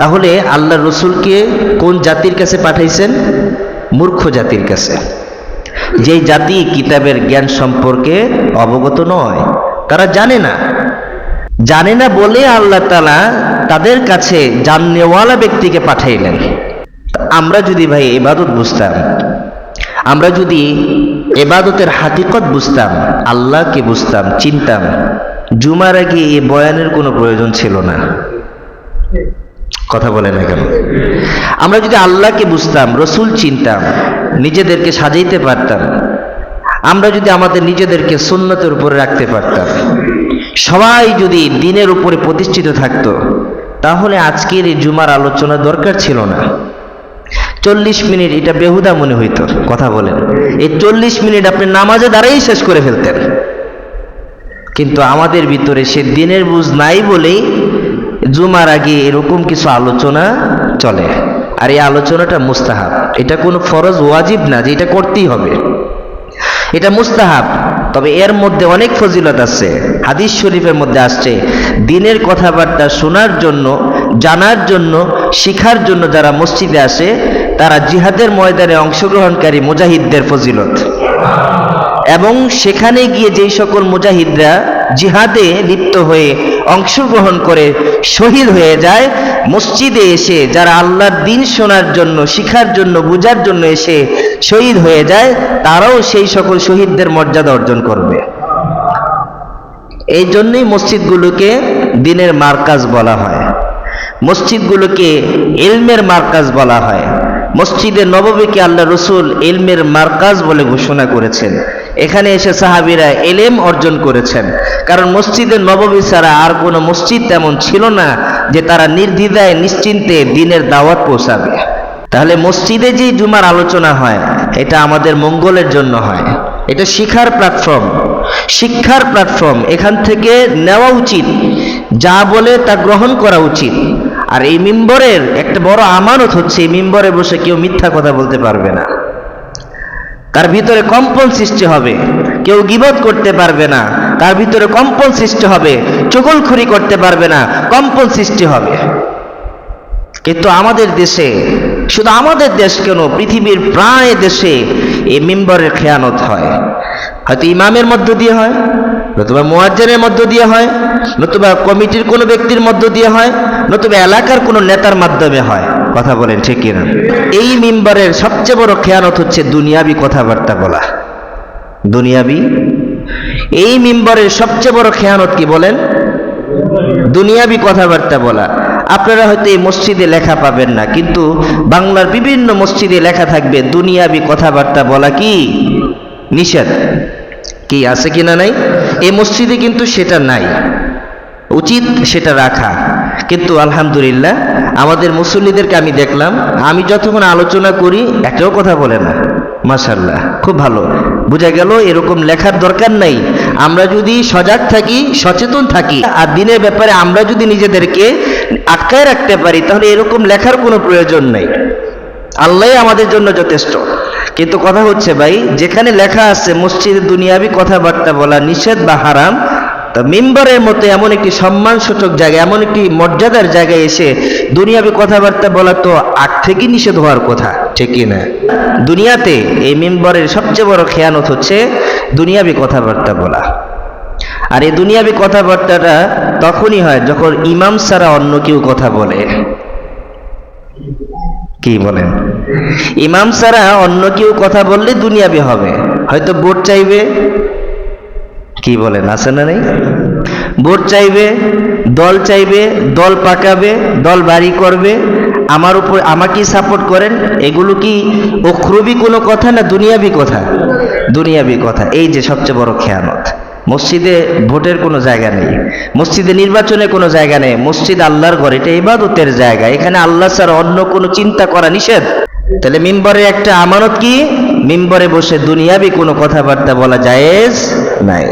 তাহলে আল্লাহ রসুলকে কোন জাতির কাছে পাঠাইছেন? মূর্খ জাতির কাছে। যেই জাতি কিতাবের জ্ঞান সম্পর্কে অবগত নয়, তারা জানে না। জানে না বলে আল্লাহ তালা তাদের কাছে জাননেওয়ালা ব্যক্তিকে পাঠাইলেন। আমরা যদি ভাই এবাদত বুঝতাম, আমরা যদি এবাদতের হাকিকত বুঝতাম, আল্লাহকে বুঝতাম, চিনতাম, জুমার আগে এই বয়ানের কোনো প্রয়োজন ছিল না। কথা বলে না কেন? আমরা যদি আল্লাহকে বুঝতাম, রসুল চিনতাম, নিজেদেরকে সাজাইতে পারতাম, আমরা যদি আমাদের নিজেদেরকে সুন্নতের উপরে রাখতে পারতাম, সবাই যদি দিনের উপরে প্রতিষ্ঠিত থাকতো, তাহলে আজকের এই জুমার আলোচনা দরকার ছিল না। চল্লিশ মিনিট, এটা বেহুদা মনে হইত, কথা বলেন। এই চল্লিশ মিনিট আপনি নামাজে দাঁড়াই শেষ করে ফেলতেন। কিন্তু আমাদের ভিতরে সে দিনের বুঝ নাই বলেই জুমার আগে এরকম কিছু আলোচনা চলে। আর এই আলোচনাটা মুস্তাহাব। এটা কোনো ফরজ ওয়াজিব না যে এটা করতেই হবে। এটা মুস্তাহাব। তবে এর মধ্যে অনেক ফজিলত আছে। হাদিস শরীফের মধ্যে আসছে, দিনের কথাবার্তা শোনার জন্য, জানার জন্য, শিখার জন্য যারা মসজিদে আসে, তারা জিহাদের ময়দানে অংশগ্রহণকারী মুজাহিদদের ফজিলত। এবং সেখানে গিয়ে যেই সকল মুজাহিদরা জিহাদে লিপ্ত হয়ে অংশগ্রহণ করে শহীদ হয়ে যায়, মসজিদে এসে যারা আল্লাহর দিন শোনার জন্য, শিখার জন্য বুঝার জন্য এসে শহীদ হয়ে যায়, তারাও সেই সকল শহীদদের মর্যাদা অর্জন করবে। এই জন্যই মসজিদগুলোকে দিনের মার্কাজ বলা হয়। মসজিদগুলোকে এলমের মার্কাজ বলা হয়। মসজিদে নববীকে আল্লাহ রসুল এলমের মার্কাজ বলে ঘোষণা করেছেন। এখানে এসে সাহাবিরা এলেম অর্জন করেছেন। কারণ মসজিদে নববী ছাড়া আর কোনো মসজিদ তেমন ছিল না যে তারা নির্দ্বিধায়, নিশ্চিন্তে দিনের দাওয়াত পৌঁছাবে। তাহলে মসজিদে যে জুমার আলোচনা হয়, এটা আমাদের মঙ্গলের জন্য হয়। এটা শিখার প্ল্যাটফর্ম শিক্ষার প্ল্যাটফর্ম এখান থেকে নেওয়া উচিত। যা বলে তা গ্রহণ করা উচিত। আর এই মিম্বরের একটা বড় আমানত হচ্ছে, এই মিম্বরে বসে কেউ মিথ্যা কথা বলতে পারবে না। তার ভিতরে কম্পন সৃষ্টি হবে, কেউ গিবত করতে পারবে না। তার ভিতরে কম্পন সৃষ্টি হবে, চগলখুরি করতে পারবে না, কম্পন সৃষ্টি হবে। কিন্তু আমাদের দেশে, শুধু আমাদের দেশ কেন, পৃথিবীর প্রায় দেশে এই মেম্বরের খেয়ানত হয়। হয়তো ইমামের মধ্য দিয়ে হয়, নতুবা মোয়াজ্জেনের মধ্য দিয়ে হয়, নতুবা কমিটির কোনো ব্যক্তির মধ্য দিয়ে হয়, নতুবা এলাকার কোনো নেতার মাধ্যমে হয়। কথা বলেন, ঠিক কিনা এই মেম্বারের সবচেয়ে বড় খেয়ানত হচ্ছে দুনিয়াবি কথাবার্তা বলা। দুনিয়াবি? এই মেম্বারের সবচেয়ে বড় খেয়ানত কি বলেন? দুনিয়াবি কথাবার্তা বলা। আপনারা হয়তো এই মসজিদে লেখা পাবেন না, কিন্তু বাংলার বিভিন্ন মসজিদে লেখা থাকবে দুনিয়াবি কথাবার্তা বলা কি? নিষেধ। কি আছে কিনা নাই? এই মসজিদে কিন্তু সেটা নাই। উচিত সেটা রাখা। কিন্তু আলহামদুলিল্লাহ, আমাদের মুসল্লিদেরকে আমি দেখলাম, আমি যতক্ষণ আলোচনা করি একটাও কথা বলে না। মাশাল্লাহ খুব ভালো। বোঝা গেল, এরকম লেখার দরকার নাই। আমরা যদি সজাগ থাকি, সচেতন থাকি, আর দিনের ব্যাপারে আমরা যদি নিজেদেরকে আটকায় রাখতে পারি, তাহলে এরকম লেখার কোনো প্রয়োজন নেই। আল্লাহ আমাদের জন্য যথেষ্ট। কিন্তু কথা হচ্ছে ভাই, যেখানে লেখা আছে মসজিদে দুনিয়াবি কথাবার্তা বলা নিষেধ বা হারাম মেম্বারের মতো এমন একটি সম্মানসূচক জায়গা এমন একটি মর্যাদার জায়গায় এসে দুনিয়াবি কথাবার্তা বলা তো আগ থেকেই নিষেধ হওয়ার কথা, ঠিক না? দুনিয়াতে এই মেম্বারের সবচেয়ে বড় খেয়ানত হচ্ছে দুনিয়াবি কথাবার্তা বলা। আর এই দুনিয়াবি কথাবার্তাটা তখনই হয় যখন ইমাম ছাড়া অন্য কেউ কথা বলে। কি বলেন? ইমাম ছাড়া অন্য কেউ কথা বললে দুনিয়াবি হবে। হয়তো ভোট চাইবে কি বলেন, আছে না নেই? ভোট চাইবে, দল চাইবে, দল পাকাবে, দল বাড়ি করবে, আমার উপর আমাকেই সাপোর্ট করেন, এগুলো কি অখ্রবি কোনো কথা না দুনিয়াবি কথা? দুনিয়াবি কথা, এই যে সবচেয়ে বড় খেয়ানত। মসজিদে ভোটের কোনো জায়গা নেই, মসজিদে নির্বাচনে কোনো জায়গা নেই, মসজিদ আল্লাহর ঘর, এটা ইবাদতের জায়গা, এখানে আল্লাহ ছাড়া অন্য কোনো চিন্তা করা নিষেধ। তাহলে মিম্বরে একটা আমানত কি? মিম্বরে বসে দুনিয়াবি কোনো কথাবার্তা বলা জায়েজ নাই।